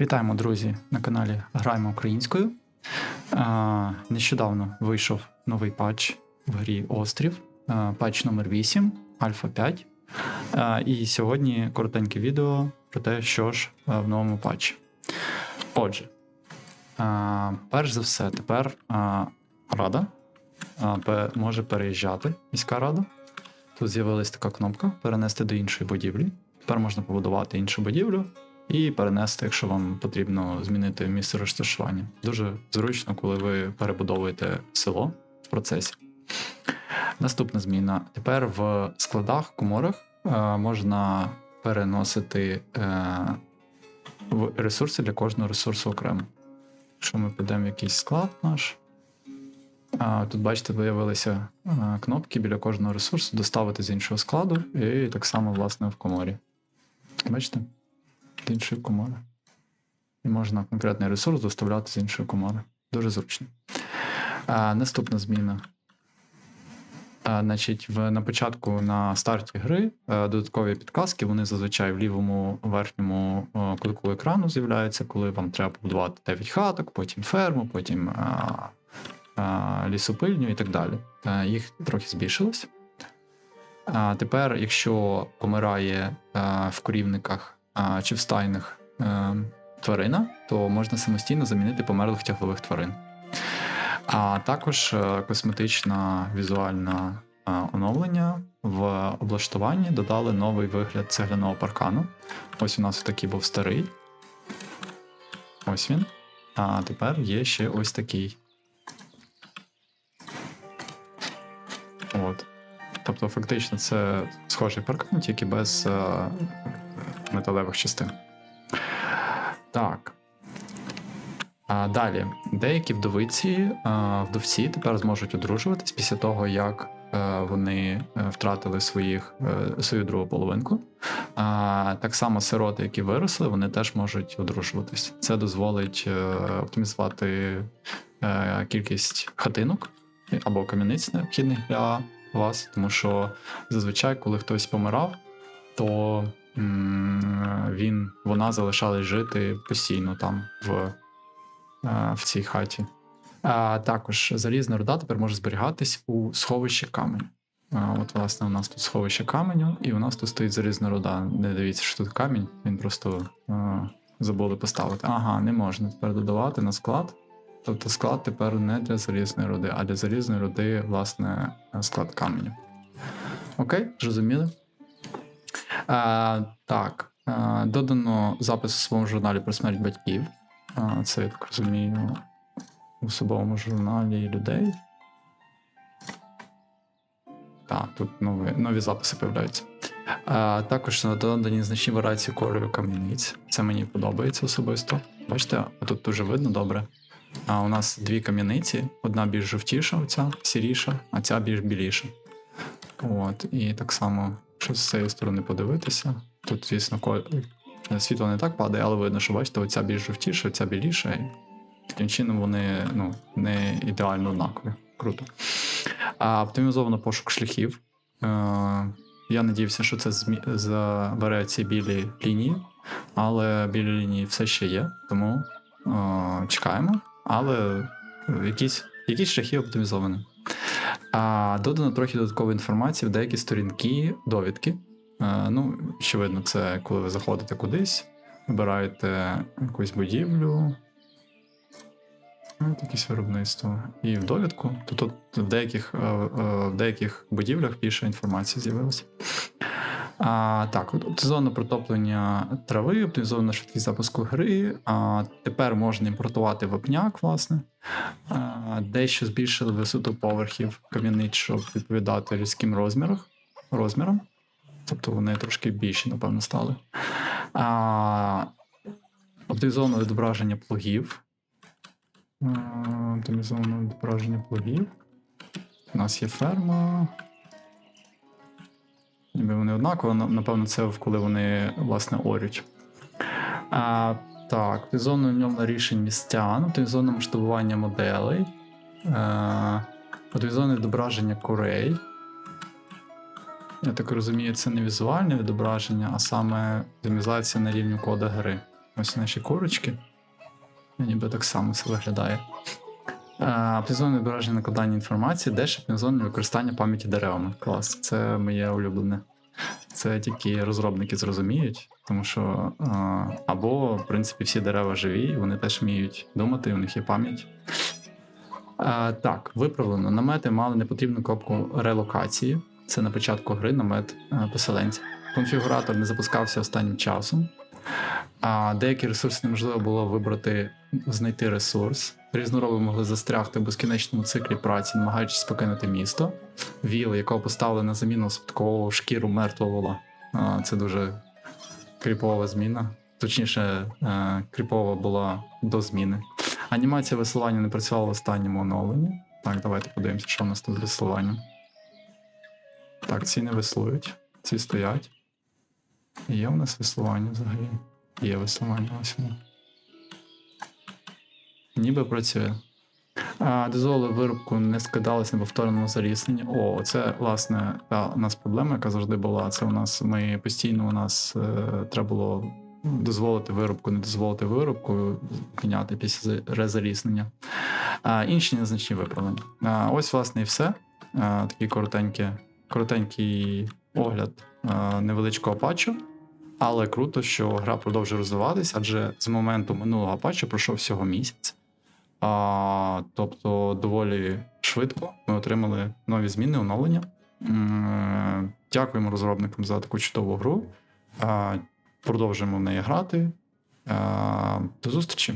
Вітаємо, друзі, на каналі Граємо українською. А, Нещодавно вийшов новий патч в грі Острів, а, патч номер 8, Альфа 5. А, І сьогодні коротеньке відео про те, що ж в новому патчі. Отже, а, перш за все, тепер а, Рада а, може переїжджати, міська рада. Тут з'явилась така кнопка перенести до іншої будівлі. Тепер можна побудувати іншу будівлю і перенести, якщо вам потрібно змінити місце розташування. Дуже зручно, коли ви перебудовуєте село в процесі. Наступна зміна. Тепер в складах, коморах е, можна переносити е, ресурси для кожного ресурсу окремо. Якщо ми підемо в якийсь склад наш, тут, бачите, виявилися е, кнопки біля кожного ресурсу доставити з іншого складу, і так само, власне, в коморі. Бачите? З іншої комори. І можна конкретний ресурс доставляти з іншої комори. Дуже зручно. А, наступна зміна. А, значить, в, на початку на старті гри е, додаткові підказки, вони зазвичай в лівому верхньому е, кутку екрану з'являються, коли вам треба побудувати 9 хаток, потім ферму, потім а, а, лісопильню і так далі. Е, їх трохи збільшилось. А тепер, якщо помирає е, в корівниках е, чи в стайних е, тварина, то можна самостійно замінити померлих тяглових тварин. А також е, косметична візуальна е, оновлення в облаштуванні додали новий вигляд цегляного паркану. Ось у нас такий був старий. Ось він. А тепер є ще ось такий. Тобто, фактично, це схожий паркан, тільки без е, металевих частин. Так. А далі, деякі вдовиці, вдовці тепер зможуть одружуватись після того, як е, вони е, втратили своїх, е, свою другу половинку. Так само сироти, які виросли, вони теж можуть одружуватись. Це дозволить е, оптимізувати е, кількість хатинок або кам'яниць необхідних для вас, тому що зазвичай, коли хтось помирав, то він, вона залишалась жити постійно там в, е, в цій хаті. А також залізна руда тепер може зберігатись у сховищі каменю. От, власне, у нас тут сховище каменю, і у нас тут стоїть залізна руда. Не дивіться, що тут камінь, він просто е, забули поставити. Ага, не можна тепер додавати на склад. Тобто склад тепер не для залізної руди, а для залізної руди, власне, склад каменю. Окей, зрозуміли? А, так, а, додано запис у своєму журналі про смерть батьків. А, це, я так розумію, у особовому журналі людей. Так, тут нові, нові записи з'являються. А, також додані значні варіації кольору кам'яниць. Це мені подобається особисто. Бачите, тут дуже видно добре. А у нас дві кам'яниці: одна більш жовтіша, оця сіріша, а ця більш біліша. От, і так само, якщо з цієї сторони подивитися, тут, звісно, ко- світло не так падає, але видно, що бачите, оця більш жовтіша, оця біліша. І таким чином вони ну, не ідеально однакові. Круто. А оптимізовано пошук шляхів. Е, я надіявся, що це змі... забере ці білі лінії, але білі лінії все ще є, тому е, чекаємо. Але якісь, якісь шляхи оптимізовані. А додано трохи додаткової інформації в деякі сторінки, довідки. Е, ну, очевидно, це коли ви заходите кудись, вибираєте якусь будівлю, ну, якесь виробництво, і в довідку. То тут в деяких, е, е, в деяких будівлях більше інформації з'явилося. А, так, от протоплення трави, оптимізована швидкість запуску гри. А, тепер можна імпортувати вапняк, власне. А, дещо збільшили висоту поверхів кам'яниць, щоб відповідати людським розмірам. Тобто вони трошки більші, напевно, стали. А, оптимізоване відображення плугів. А, оптимізоване відображення плугів. У нас є ферма. Ніби вони однаково, напевно, це коли вони власне орють. А, так, оптимізоване умовне рішень містян, оптимізоване масштабування моделей, е, оптимізоване відображення курей. Я так розумію, це не візуальне відображення, а саме оптимізація на рівні кода гри. Ось наші корочки. Ніби так само все виглядає. Оптимізоване відображення накладання інформації, де оптимізоване використання пам'яті деревами. Клас, це моє улюблене. Це тільки розробники зрозуміють, тому що е, або, в принципі, всі дерева живі, вони теж вміють думати, у них є пам'ять. Так, виправлено. Намети мали непотрібну кнопку релокації. Це на початку гри намет е, поселенця. Конфігуратор не запускався останнім часом. А деякі ресурси неможливо було вибрати, знайти ресурс. Різнороби могли застрягти в безкінечному циклі праці, намагаючись покинути місто. Віл, якого поставили на заміну спадкового шкіру мертвого вола. Це дуже кріпова зміна. Точніше, е, кріпова була до зміни. Анімація веслування не працювала в останньому оновленні. Так, давайте подивимося, що в нас тут з веслуванням. Так, ці не веслують, ці стоять. Є у нас веслування взагалі? Є веслування ось воно. Ніби працює. А, дозволили виробку не скидалось на повторному зарісненні. О, це власне та у нас проблема, яка завжди була. Це у нас ми постійно у нас е, треба було дозволити виробку, не дозволити виробку міняти після резаріснення. А, інші незначні виправлення. А, ось, власне, і все. А, такий коротенький, коротенький огляд невеличкого патчу. Але круто, що гра продовжує розвиватися, адже з моменту минулого патчу пройшов всього місяць. Тобто, доволі швидко ми отримали нові зміни, оновлення. Дякуємо розробникам за таку чудову гру. Продовжуємо в неї грати. До зустрічі!